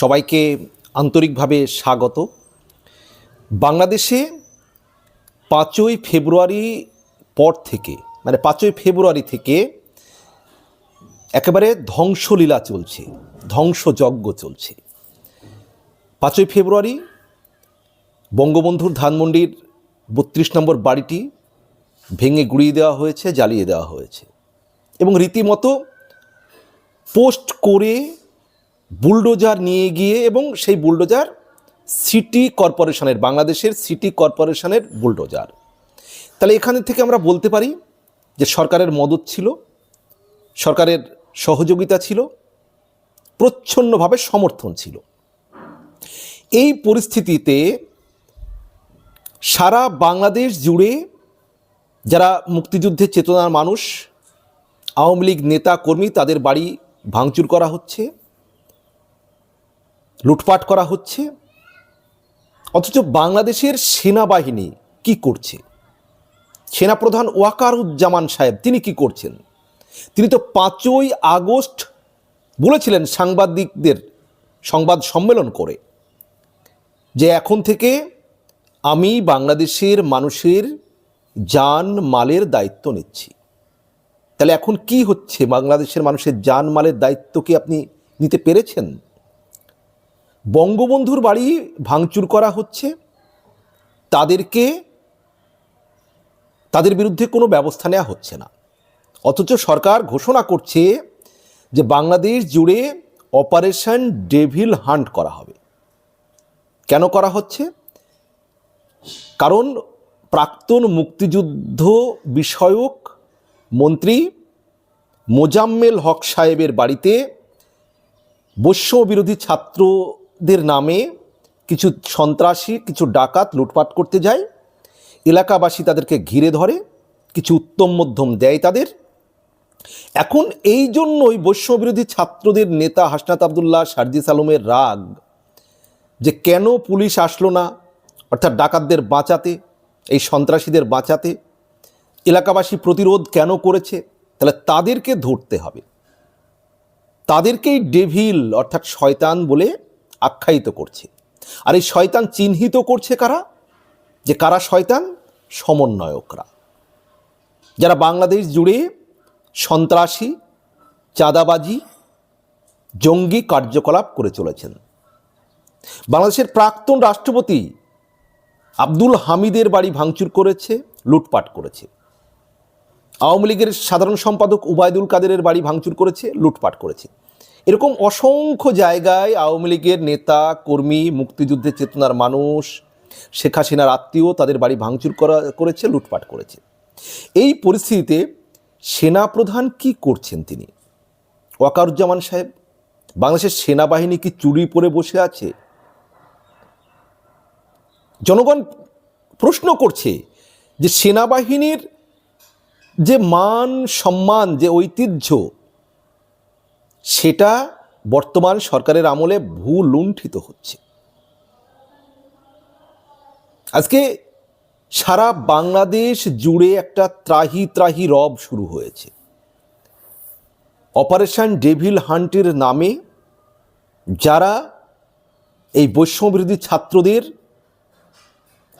সবাইকে আন্তরিকভাবে স্বাগত। বাংলাদেশে পাঁচই ফেব্রুয়ারি পর থেকে মানে পাঁচই ফেব্রুয়ারি থেকে একেবারে ধ্বংসলীলা চলছে, ধ্বংসযজ্ঞ চলছে। পাঁচই ফেব্রুয়ারি বঙ্গবন্ধুর ধানমন্ডির বত্রিশ নম্বর বাড়িটি ভেঙে গুড়িয়ে দেওয়া হয়েছে, জ্বালিয়ে দেওয়া হয়েছে। এবং রীতিমতো পোস্ট করে বুলডোজার নিয়ে গিয়ে এবং সেই বুলডোজার সিটি কর্পোরেশনের, বাংলাদেশের সিটি কর্পোরেশনের বুলডোজার। তাহলে এখানে থেকে আমরা বলতে পারি যে সরকারের মদত ছিল, সরকারের সহযোগিতা ছিল, প্রচ্ছন্নভাবে সমর্থন ছিল। এই পরিস্থিতিতে সারা বাংলাদেশ জুড়ে যারা মুক্তিযুদ্ধের চেতনার মানুষ, আওয়ামী লীগ নেতা কর্মী, তাদের বাড়ি ভাঙচুর করা হচ্ছে। লুটপাট করা হচ্ছে। অথচ বাংলাদেশের সেনাবাহিনী কি করছে? সেনাপ্রধান ওয়াকারুজ্জামান সাহেব, তিনি কি করছেন? তিনি তো পাঁচই আগস্ট বলেছিলেন সাংবাদিকদের সংবাদ সম্মেলন করে যে এখন থেকে আমি বাংলাদেশের মানুষের যান মালের দায়িত্ব নিচ্ছি। তাহলে এখন কি হচ্ছে? বাংলাদেশের মানুষের যান মালের দায়িত্ব কি আপনি নিতে পেরেছেন? বঙ্গবন্ধুর বাড়ি ভাঙচুর করা হচ্ছে। তাদেরকে, তাদের বিরুদ্ধে কোনো ব্যবস্থা নেওয়া হচ্ছে না। অথচ সরকার ঘোষণা করছে যে বাংলাদেশ জুড়ে অপারেশন ডেভিল হান্ট করা হবে। কেন করা হচ্ছে? কারণ প্রাক্তন মুক্তিযুদ্ধ বিষয়ক মন্ত্রী মোজাম্মেল হক সাহেবের বাড়িতে বৈশ্য বিরোধী ছাত্রদের নামে কিছু সন্ত্রাসী, কিছু ডাকাত লুটপাট করতে যায়। এলাকাবাসী তাদেরকে ঘিরে ধরে, কিছু উত্তম মধ্যম দেয় তাদের। এখন এই জন্যই বৈশ্য বিরোধী ছাত্রদের নেতা হাসনাত আবদুল্লাহ সার্জিস আলমের রাগ যে কেন পুলিশ আসলো না, অর্থাৎ ডাকাতদের বাঁচাতে, এই সন্ত্রাসীদের বাঁচাতে, এলাকাবাসী প্রতিরোধ কেন করেছে, তাহলে তাদেরকে ধরতে হবে। তাদেরকেই ডেভিল, অর্থাৎ শয়তান বলে আখ্যায়িত করছে। আর এই শয়তান চিহ্নিত করছে কারা? যে কারা শয়তান? সমন্বয়করা। যারা বাংলাদেশ জুড়ে সন্ত্রাসী, চাঁদাবাজি, জঙ্গি কার্যকলাপ করে চলেছেন। বাংলাদেশের প্রাক্তন রাষ্ট্রপতি আব্দুল হামিদের বাড়ি ভাঙচুর করেছে, লুটপাট করেছে। আওয়ামী লীগের সাধারণ সম্পাদক উবায়দুল কাদেরের বাড়ি ভাঙচুর করেছে, লুটপাট করেছে। এরকম অসংখ্য জায়গায় আওয়ামী লীগের নেতা, কর্মী, মুক্তিযুদ্ধের চেতনার মানুষ, শেখ হাসিনার আত্মীয় তাদের বাড়ি ভাঙচুর করা করেছে, লুটপাট করেছে। এই পরিস্থিতিতে সেনাপ্রধান কি করছেন তিনি? ওয়াকারুজ্জামান সাহেব, বাংলাদেশের সেনাবাহিনী কি চুরি পরে বসে আছে? জনগণ প্রশ্ন করছে যে সেনাবাহিনীর যে মান, সম্মান, যে ঐতিহ্য সেটা বর্তমান সরকারের আমলে ভূ লুণ্ঠিত হচ্ছে। আজকে সারা বাংলাদেশ জুড়ে একটা ত্রাহি ত্রাহি রব শুরু হয়েছে। অপারেশন ডেভিল হান্টের নামে যারা এই বৈষম্যবিরোধী ছাত্রদের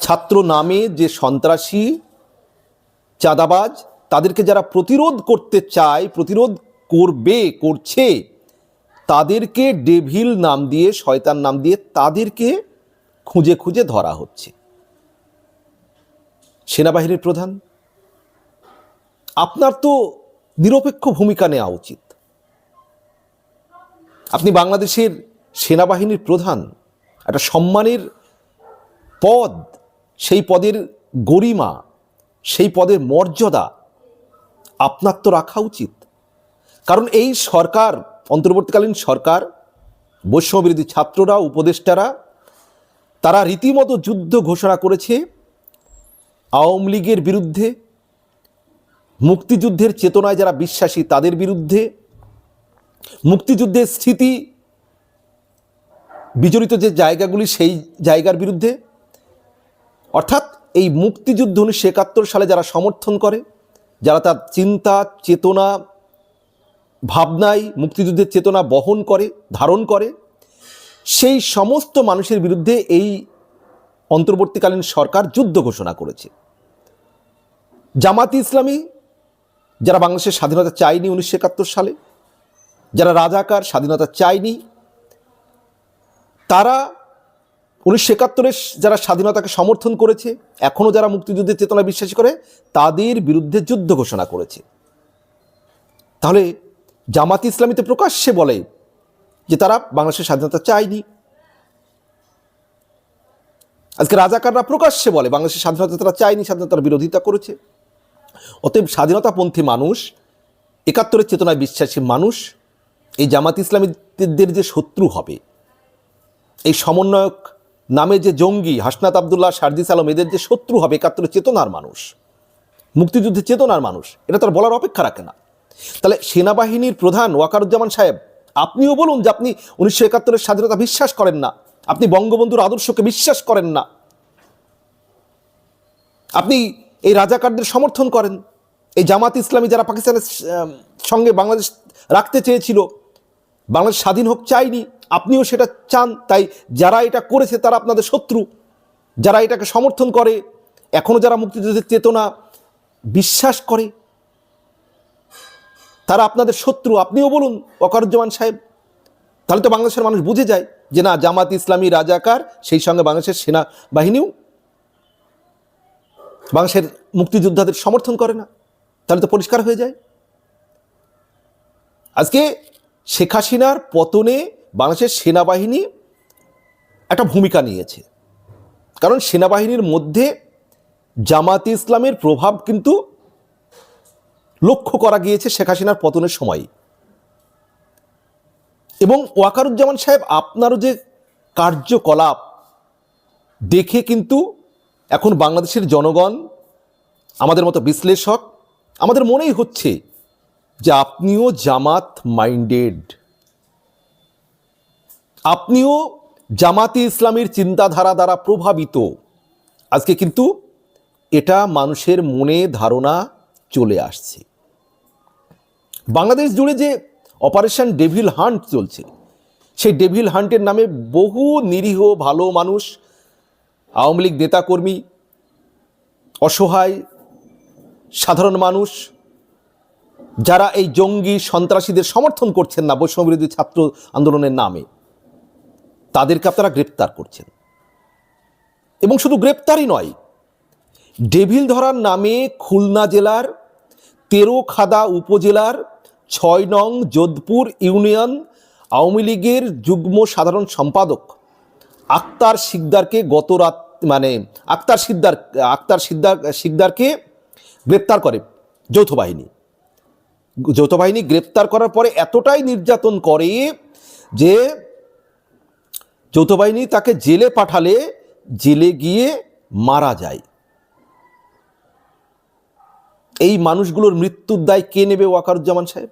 ছাত্র নামে যে সন্ত্রাসী, চাঁদাবাজ, তাদেরকে যারা প্রতিরোধ করতে চায়, প্রতিরোধ করবে, করছে, তাদেরকে ডেভিল নাম দিয়ে, শয়তান নাম দিয়ে তাদেরকে খুঁজে খুঁজে ধরা হচ্ছে। সেনাবাহিনীর প্রধান, আপনার তো নিরপেক্ষ ভূমিকা নেওয়া উচিত। আপনি বাংলাদেশের সেনাবাহিনীর প্রধান, একটা সম্মানের পদ, সেই পদের গরিমা, সেই পদের মর্যাদা আপনার তো রাখা উচিত। কারণ এই সরকার, অন্তর্বর্তীকালীন সরকার, বৈষম্যবিরোধী ছাত্ররা, উপদেষ্টারা, তারা রীতিমতো যুদ্ধ ঘোষণা করেছে আওয়ামী লীগের বিরুদ্ধে, মুক্তিযুদ্ধের চেতনায় যারা বিশ্বাসী তাদের বিরুদ্ধে, মুক্তিযুদ্ধের স্থিতি বিজড়িত যে জায়গাগুলি সেই জায়গার বিরুদ্ধে, অর্থাৎ এই মুক্তিযুদ্ধ উনিশশো একাত্তর সালে যারা সমর্থন করে, যারা তার চিন্তা, চেতনা ভাবনায় মুক্তিযুদ্ধের চেতনা বহন করে, ধারণ করে। সেই সমস্ত মানুষের বিরুদ্ধে এই অন্তর্বর্তীকালীন সরকার যুদ্ধ ঘোষণা করেছে। জামাতি ইসলামী, যারা বাংলাদেশের স্বাধীনতা চায়নি উনিশশো একাত্তর সালে, যারা রাজাকার স্বাধীনতা চায়নি, তারা উনিশশো একাত্তরের যারা স্বাধীনতাকে সমর্থন করেছে, এখনও যারা মুক্তিযুদ্ধের চেতনা বিশ্বাস করে, তাদের বিরুদ্ধে যুদ্ধ ঘোষণা করেছে। তাহলে জামাত ইসলামীতে প্রকাশ্যে বলে যে তারা বাংলাদেশের স্বাধীনতা চায়নি। আজকে রাজাকাররা প্রকাশ্যে বলে বাংলাদেশের স্বাধীনতা তারা চায়নি, স্বাধীনতার বিরোধিতা করেছে। অতএব স্বাধীনতাপন্থী মানুষ, একাত্তরের চেতনায় বিশ্বাসী মানুষ, এই জামাত ইসলামীদের যে শত্রু হবে, এই সমন্বয়ক নামে যে জঙ্গি হাসনাত আবদুল্লাহ শারদিস আলম, এদের যে শত্রু হবে একাত্তরের চেতনার মানুষ, মুক্তিযুদ্ধের চেতনার মানুষ, এটা তার বলার অপেক্ষা রাখে না। তাহলে সেনাবাহিনীর প্রধান ওয়াকারুজ্জামান সাহেব, আপনিও বলুন যে আপনি উনিশশো একাত্তরের স্বাধীনতা বিশ্বাস করেন না। আপনি বঙ্গবন্ধুর আদর্শকে বিশ্বাস করেন না। আপনি এই রাজাকারদের সমর্থন করেন। এই জামাত ইসলামী যারা পাকিস্তানের সঙ্গে বাংলাদেশ রাখতে চেয়েছিল, বাংলাদেশ স্বাধীন হোক চাইনি, আপনিও সেটা চান। তাই যারা এটা করেছে তারা আপনাদের শত্রু। যারা এটাকে সমর্থন করে এখনও যারা মুক্তিযুদ্ধের চেতনা বিশ্বাস করে তারা আপনাদের শত্রু। আপনিও বলুন, ওকারুজ্জামান সাহেব। তাহলে তো বাংলাদেশের মানুষ বুঝে যায় যে না, জামাত ইসলামী রাজাকার, সেই সঙ্গে বাংলাদেশের সেনাবাহিনীও বাংলাদেশের মুক্তিযোদ্ধাদের সমর্থন করে না। তাহলে তো পরিষ্কার হয়ে যায়। আজকে শেখ হাসিনার পতনে বাংলাদেশের সেনাবাহিনী একটা ভূমিকা নিয়েছে। কারণ সেনাবাহিনীর মধ্যে জামাত ইসলামের প্রভাব কিন্তু লক্ষ্য করা গিয়েছে শেখ হাসিনার পতনের সময়। এবং ওয়াকারুজ্জামান সাহেব আপনারও যে কার্যকলাপ, দেখে কিন্তু এখন বাংলাদেশের জনগণ, আমাদের মতো বিশ্লেষক, আমাদের মনেই হচ্ছে যে আপনিও জামাত মাইন্ডেড। আপনিও জামাতি ইসলামের চিন্তাধারা দ্বারা প্রভাবিত। আজকে কিন্তু এটা মানুষের মনে ধারণা চলে আসছে। বাংলাদেশ জুড়ে যে অপারেশন ডেভিল হান্ট চলছে, সেই ডেভিল হান্টের নামে বহু নিরীহ, ভালো মানুষ, আওয়ামী লীগ নেতাকর্মী, অসহায়, সাধারণ মানুষ, যারা এই জঙ্গি সন্ত্রাসীদের সমর্থন করছেন না বৈষম্যবিরোধী ছাত্র আন্দোলনের নামে, তাদেরকে আপনারা গ্রেপ্তার করছেন। এবং শুধু গ্রেপ্তারই নয় ডেভিল ধরার নামে খুলনা জেলার তেরোখাদা উপজেলার ছয় নং যোধপুর ইউনিয়ন আওয়ামী লীগের যুগ্ম সাধারণ সম্পাদক আক্তার সিকদারকে গত রাত মানে আক্তার সিকদার আক্তার সিকদার সিকদারকে গ্রেপ্তার করে যৌথ বাহিনী। যৌথ বাহিনী গ্রেপ্তার করার পরে এতটাই নির্যাতন করে যে যৌথ বাহিনী তাকে জেলে পাঠালে জেলে গিয়ে মারা যায়। এই মানুষগুলোর মৃত্যুর দায় কে নেবে ওয়াকারুজ্জামান সাহেব?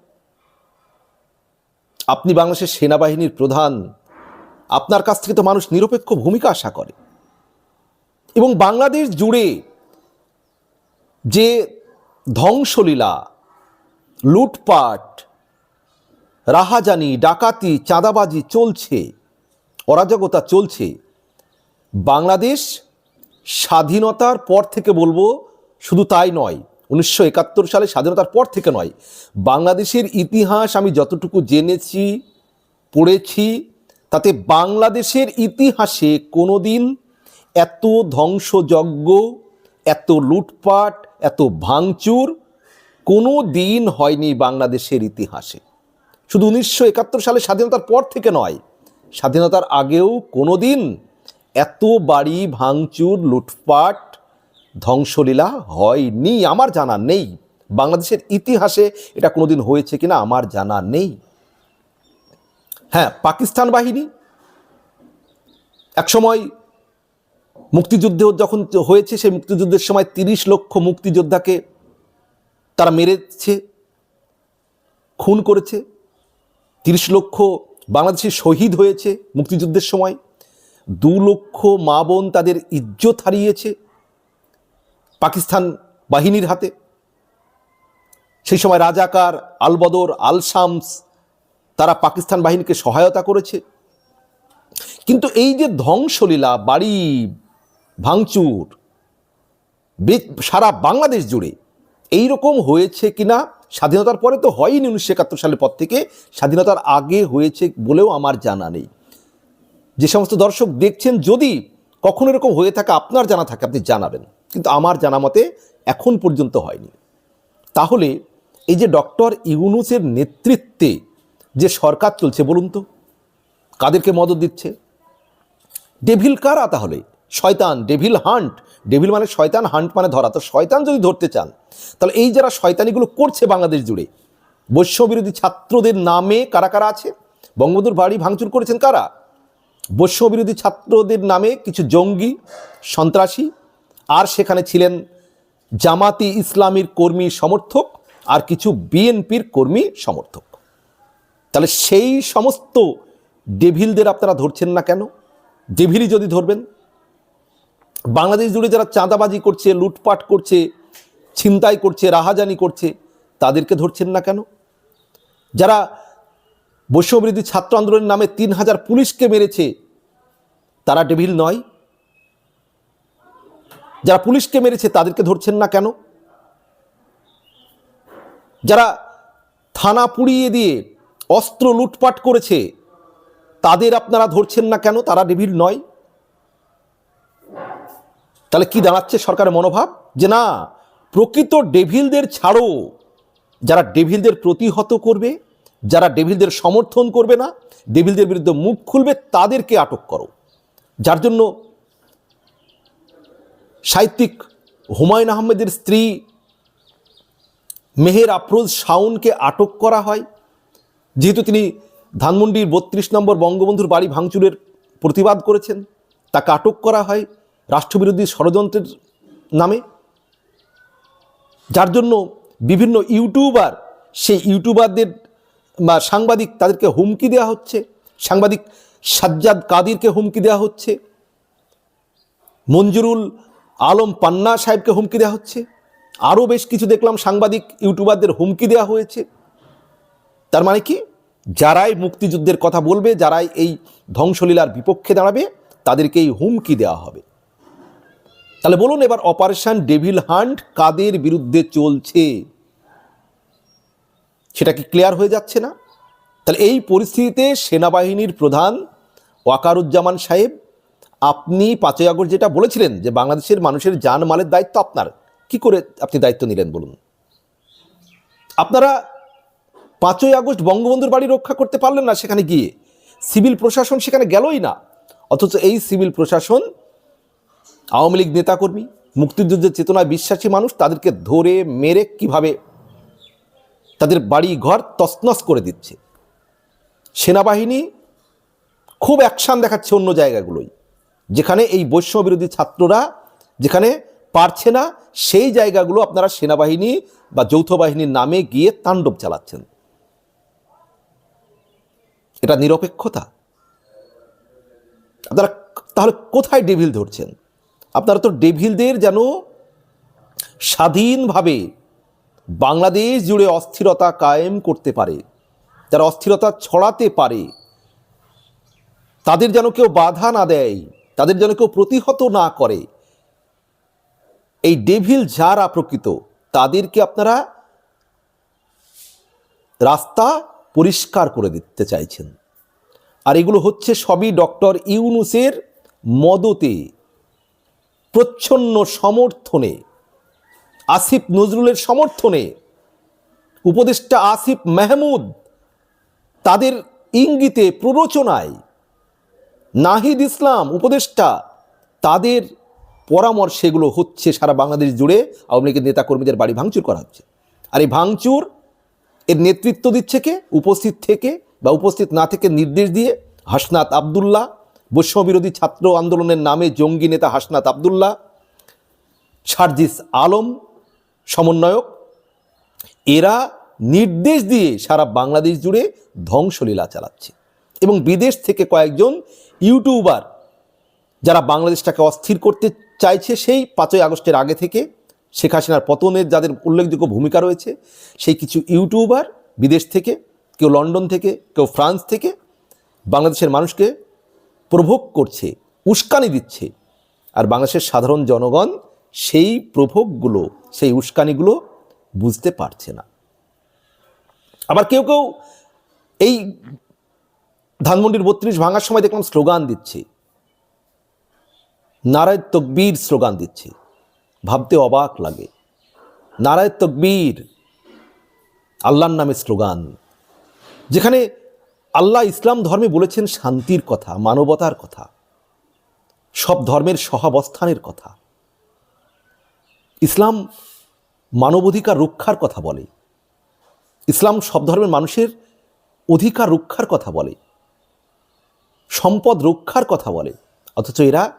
আপনি বাংলাদেশের সেনাবাহিনীর প্রধান। আপনার কাছ থেকে তো মানুষ নিরপেক্ষ ভূমিকা আশা করে। এবং বাংলাদেশ জুড়ে যে ধ্বংসলীলা, লুটপাট, রাহাজানি, ডাকাতি, চাঁদাবাজি চলছে, অরাজকতা চলছে, বাংলাদেশ স্বাধীনতার পর থেকে বলব শুধু তাই নয় উনিশশো একাত্তর সালে স্বাধীনতার পর থেকে নয়। বাংলাদেশের ইতিহাস আমি যতটুকু জেনেছি, পড়েছি, তাতে বাংলাদেশের ইতিহাসে কোনোদিন এত ধ্বংসযজ্ঞ, এত লুটপাট, এত ভাঙচুর কোনো দিন হয়নি বাংলাদেশের ইতিহাসে। শুধু উনিশশো একাত্তর সালে স্বাধীনতার পর থেকে নয়, স্বাধীনতার আগেও কোনো দিন এত বাড়ি, ভাঙচুর, লুটপাট ধ্বংসলীলা হয়নি, আমার জানা নেই। বাংলাদেশের ইতিহাসে এটা কোনোদিন হয়েছে কিনা আমার জানা নেই। হ্যাঁ পাকিস্তান বাহিনী একসময় মুক্তিযুদ্ধ যখন হয়েছে, সেই মুক্তিযুদ্ধের সময় তিরিশ লক্ষ মুক্তিযোদ্ধাকে তারা মেরেছে, খুন করেছে। তিরিশ লক্ষ বাংলাদেশে শহীদ হয়েছে মুক্তিযুদ্ধের সময়। দু লক্ষ মা বোন তাদের ইজ্জত হারিয়েছে। পাকিস্তান বাহিনীর হাতে। সেই সময় রাজাকার আলবদর আল শামস তারা পাকিস্তান বাহিনীকে সহায়তা করেছে। কিন্তু এই যে ধ্বংসলীলা, বাড়ি ভাঙচুর সারা বাংলাদেশ জুড়ে এই রকম হয়েছে কিনা, স্বাধীনতার পরে তো হয়নি উনিশশো একাত্তর সালের পর থেকে, স্বাধীনতার আগে হয়েছে বলেও আমার জানা নেই। যে সমস্ত দর্শক দেখছেন, যদি কখনো এরকম হয়ে থাকে, আপনার জানা থাকে, আপনি জানাবেন। কিন্তু আমার জানা মতে এখন পর্যন্ত হয়নি। তাহলে এই যে ডক্টর ইউনুসের নেতৃত্বে যে সরকার চলছে, বলুন তো, কাদেরকে মদত দিচ্ছে? ডেভিল কারা তাহলে? শয়তান, ডেভিল হান্ট। ডেভিল মানে শয়তান, হান্ট মানে ধরা। তো শয়তান যদি ধরতে চান, তাহলে এই যারা শয়তানিগুলো করছে বাংলাদেশ জুড়ে, বৈশ্যবিরোধী ছাত্রদের নামে কারা কারা আছে? বঙ্গবন্ধুর বাড়ি ভাঙচুর করেছেন কারা? বৈশ্যবিরোধী ছাত্রদের নামে কিছু জঙ্গি, সন্ত্রাসী আর সেখানে ছিলেন জামাতি ইসলামীর কর্মী সমর্থক আর কিছু বিএনপির কর্মী সমর্থক। তাহলে সেই সমস্ত ডেভিলদের আপনারা ধরছেন না কেন? ডেভিলই যদি ধরবেন, বাংলাদেশ জুড়ে যারা চাঁদাবাজি করছে, লুটপাট করছে, ছিনতাই করছে, রাহাজানি করছে, তাদেরকে ধরছেন না কেন? যারা বৈশ্যবিরোধী ছাত্র আন্দোলনের নামে তিন হাজার পুলিশকে মেরেছে, তারা ডেভিল নয়। যারা পুলিশকে মেরেছে তাদেরকে ধরছেন না কেন? যারা থানা পুড়িয়ে দিয়ে অস্ত্র লুটপাট করেছে, তাদের আপনারা ধরছেন না কেন? তারা ডেভিল নয়? তাহলে কি দাঁড়াচ্ছে সরকারের মনোভাব? যে না, প্রকৃত ডেভিলদের ছাড়ো। যারা ডেভিলদের প্রতিহত করবে, যারা ডেভিলদের সমর্থন করবে না, ডেভিলদের বিরুদ্ধে মুখ খুলবে, তাদেরকে আটক করো। যার জন্য সাহিত্যিক হুমায়ুন আহমেদের স্ত্রী মেহের আফরোজ শাওনকে আটক করা হয়। যেহেতু তিনি ধানমন্ডির বত্রিশ নম্বর বঙ্গবন্ধুর বাড়ি ভাঙচুরের প্রতিবাদ করেছেন, তাকে আটক করা হয় রাষ্ট্রবিরোধী ষড়যন্ত্রের নামে। যার জন্য বিভিন্ন ইউটিউবার, সেই ইউটিউবারদের বা সাংবাদিক তাদেরকে হুমকি দেওয়া হচ্ছে। সাংবাদিক সাজ্জাদ কাদিরকে হুমকি দেওয়া হচ্ছে। মঞ্জুরুল আলম পান্না সাহেবকে হুমকি দেওয়া হচ্ছে। আরও বেশ কিছু দেখলাম সাংবাদিক, ইউটিউবারদের হুমকি দেওয়া হয়েছে। তার মানে কি? যারাই মুক্তিযুদ্ধের কথা বলবে, যারাই এই ধ্বংসলীলার বিপক্ষে দাঁড়াবে তাদেরকে এই হুমকি দেওয়া হবে। তাহলে বলুন এবার অপারেশন ডেভিল হান্ট কাদের বিরুদ্ধে চলছে? সেটা কি ক্লিয়ার হয়ে যাচ্ছে না? তাহলে এই পরিস্থিতিতে সেনাবাহিনীর প্রধান ওয়াকারুজ্জামান সাহেব আপনি পাঁচই আগস্ট যেটা বলেছিলেন যে বাংলাদেশের মানুষের যান মালের দায়িত্ব আপনার, কি করে আপনি দায়িত্ব নিলেন বলুন? আপনারা পাঁচই আগস্ট বঙ্গবন্ধুর বাড়ি রক্ষা করতে পারলেন না সেখানে গিয়ে। সিভিল প্রশাসন সেখানে গেলই না। অথচ এই সিভিল প্রশাসন আওয়ামী লীগ নেতাকর্মী, মুক্তিযুদ্ধের চেতনায় বিশ্বাসী মানুষ, তাদেরকে ধরে মেরে কীভাবে তাদের বাড়ি ঘর তছনছ করে দিচ্ছে। সেনাবাহিনী খুব অ্যাকশান দেখাচ্ছে অন্য জায়গাগুলোই যেখানে এই বৈষ্ণববিরোধী ছাত্ররা যেখানে পারছে না, সেই জায়গাগুলো আপনারা সেনাবাহিনী বা যৌথ বাহিনীর নামে গিয়ে তাণ্ডব চালাচ্ছেন। এটা নিরপেক্ষতা। আপনারা তাহলে কোথায় ডেভিল ধরছেন? আপনারা তো ডেভিলদের যেন স্বাধীনভাবে বাংলাদেশ জুড়ে অস্থিরতা কায়েম করতে পারে, যারা অস্থিরতা ছড়াতে পারে, তাদের যেন কেউ বাধা না দেয় তাদের যেন কেউ প্রতিহত না করে। এই ডেভিল যারা প্রকৃত, তাদেরকে আপনারা রাস্তা পরিষ্কার করে দিতে চাইছেন। আর এগুলো হচ্ছে সবই ডক্টর ইউনুসের মদতে, প্রচ্ছন্ন সমর্থনে, আসিফ নজরুলের সমর্থনে, উপদেষ্টা আসিফ মেহমুদ তাদের ইঙ্গিতে, প্ররোচনায় নাহিদ ইসলাম উপদেষ্টা, তাদের পরামর্শে এগুলো হচ্ছে সারা বাংলাদেশ জুড়ে আওয়ামী লীগের নেতাকর্মীদের বাড়ি ভাঙচুর করা হচ্ছে। আর এই ভাঙচুর এর নেতৃত্ব দিচ্ছে কে? উপস্থিত থেকে বা উপস্থিত না থেকে নির্দেশ দিয়ে হাসনাত আবদুল্লাহ বৈষ্ণববিরোধী ছাত্র আন্দোলনের নামে জঙ্গি নেতা হাসনাত আবদুল্লাহ, সার্জিস আলম সমন্বয়ক, এরা নির্দেশ দিয়ে সারা বাংলাদেশ জুড়ে ধ্বংসলীলা চালাচ্ছে। এবং বিদেশ থেকে কয়েকজন ইউটিউবার যারা বাংলাদেশটাকে অস্থির করতে চাইছে, সেই পাঁচই আগস্টের আগে থেকে শেখ হাসিনার পতনের যাদের উল্লেখযোগ্য ভূমিকা রয়েছে, সেই কিছু ইউটিউবার বিদেশ থেকে, কেউ লন্ডন থেকে, কেউ ফ্রান্স থেকে বাংলাদেশের মানুষকে প্রভোগ করছে, উস্কানি দিচ্ছে। আর বাংলাদেশের সাধারণ জনগণ সেই প্রভোগগুলো, সেই উস্কানিগুলো বুঝতে পারছে না। আবার কেউ কেউ এই ধানমন্ডির বত্রিশ ভাঙার সময় দেখলাম স্লোগান দিচ্ছে। নারায় তকবীর স্লোগান দিচ্ছে। ভাবতে অবাক লাগে। নারায় তকবীর, আল্লাহর নামে স্লোগান। যেখানে আল্লাহ ইসলাম ধর্মে বলেছেন শান্তির কথা, মানবতার কথা। সব ধর্মের সহাবস্থানের কথা। ইসলাম মানবাধিকার রক্ষার কথা বলে। ইসলাম সব ধর্মের মানুষের অধিকার রক্ষার কথা বলে। সম্পদ রক্ষার কথা বলে। অথচ এরা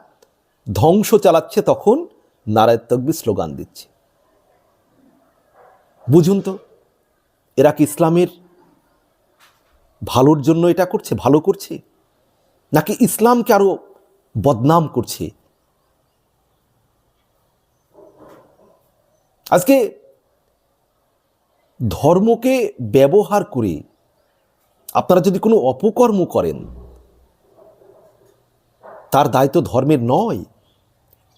ধ্বংস চালাচ্ছে তখন নারায় তকবি স্লোগান দিচ্ছে। বুঝুন তো, এরা কি ইসলামের ভালোর জন্য এটা করছে, ভালো করছে? নাকি ইসলামকে আরও বদনাম করছে? আজকে ধর্মকে ব্যবহার করে আপনারা যদি কোনো অপকর্ম করেন তার দায়িত্ব ধর্মের নয়।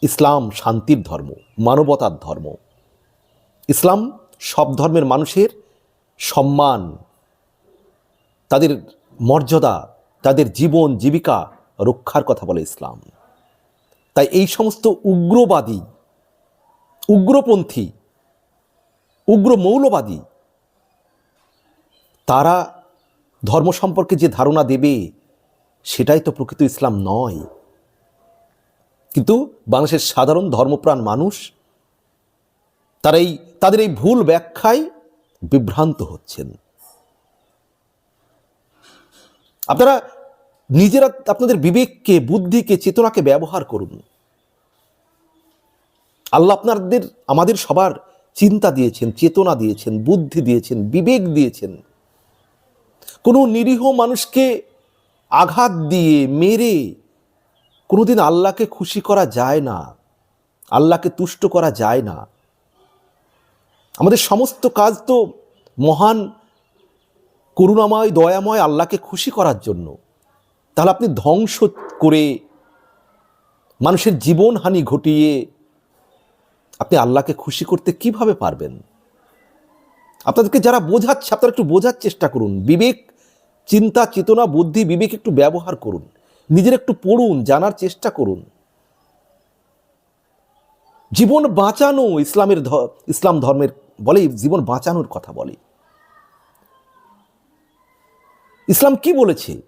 ইসলাম শান্তির ধর্ম, মানবতার ধর্ম। ইসলাম সব ধর্মের মানুষের সম্মান, তাদের মর্যাদা, তাদের জীবন, জীবিকা রক্ষার কথা বলে ইসলাম। তাই এই সমস্ত উগ্রবাদী, উগ্রপন্থী উগ্র মৌলবাদী তারা ধর্ম সম্পর্কে যে ধারণা দেবে, সেটাই তো প্রকৃত ইসলাম নয়। কিন্তু বাংলাদেশের সাধারণ ধর্মপ্রাণ মানুষ, তারা এই, তাদের এই ভুল ব্যাখ্যায় বিভ্রান্ত হচ্ছেন। আপনারা নিজেরা, আপনাদের বিবেককে, বুদ্ধিকে, চেতনাকে ব্যবহার করুন। আল্লাহ আপনাদের, আমাদের সবার চিন্তা দিয়েছেন, চেতনা দিয়েছেন, বুদ্ধি দিয়েছেন, বিবেক দিয়েছেন। কোনো নিরীহ মানুষকে আঘাত দিয়ে, মেরে কোনোদিন আল্লাহকে খুশি করা যায় না, আল্লাহকে তুষ্ট করা যায় না। আমাদের সমস্ত কাজ তো মহান করুণাময়, দয়াময় আল্লাহকে খুশি করার জন্য। তাহলে আপনি ধ্বংস করে মানুষের জীবনহানি ঘটিয়ে আপনি আল্লাহকে খুশি করতে কীভাবে পারবেন? আপনাদেরকে যারা বোঝাচ্ছে, আপনারা একটু বোঝার চেষ্টা করুন। বিবেক, চিন্তা, চেতনা, বুদ্ধি, বিবেক একটু ব্যবহার করুন। নিজের একটু পড়ুন, জানার চেষ্টা করুন। জীবন বাঁচানো ইসলামের ইসলাম ধর্মের, বলে জীবন বাঁচানোর কথা বলে। ইসলাম কি বলেছে?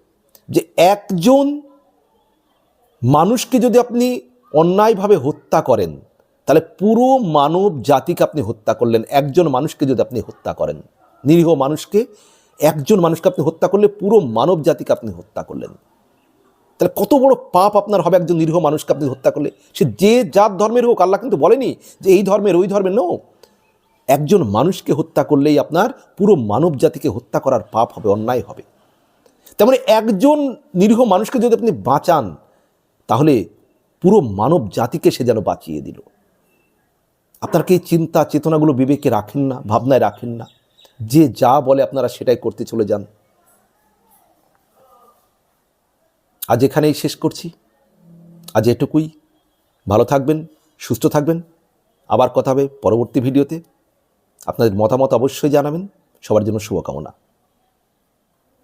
যে একজন মানুষকে যদি আপনি অন্যায়ভাবে হত্যা করেন, তাহলে পুরো মানব জাতিকে আপনি হত্যা করলেন, একজন মানুষকে যদি আপনি হত্যা করেন, নিরীহ মানুষকে, একজন মানুষকে আপনি হত্যা করলে পুরো মানব জাতিকে আপনি হত্যা করলেন। তাহলে কত বড় পাপ আপনার হবে একজন নিরীহ মানুষকে আপনি হত্যা করলে? সে যে যার ধর্মের হোক, আল্লাহ কিন্তু বলেনি যে এই ধর্মের, ওই ধর্মের নো একজন মানুষকে হত্যা করলেই আপনার পুরো মানব জাতিকে হত্যা করার পাপ হবে, অন্যায় হবে। তেমনি একজন নিরীহ মানুষকে যদি আপনি বাঁচান, তাহলে পুরো মানব জাতিকে সে যেন বাঁচিয়ে দিল। আপনার কি চিন্তা, চেতনাগুলো বিবেকে রাখেন না, ভাবনায় রাখেন না? যে যা বলে আপনারা সেটাই করতে চলে যান। আজ এখানেই শেষ করছি। আজ এটুকুই। ভালো থাকবেন, সুস্থ থাকবেন। আবার কথা হবে পরবর্তী ভিডিওতে। আপনাদের মতামত অবশ্যই জানাবেন। সবার জন্য শুভকামনা।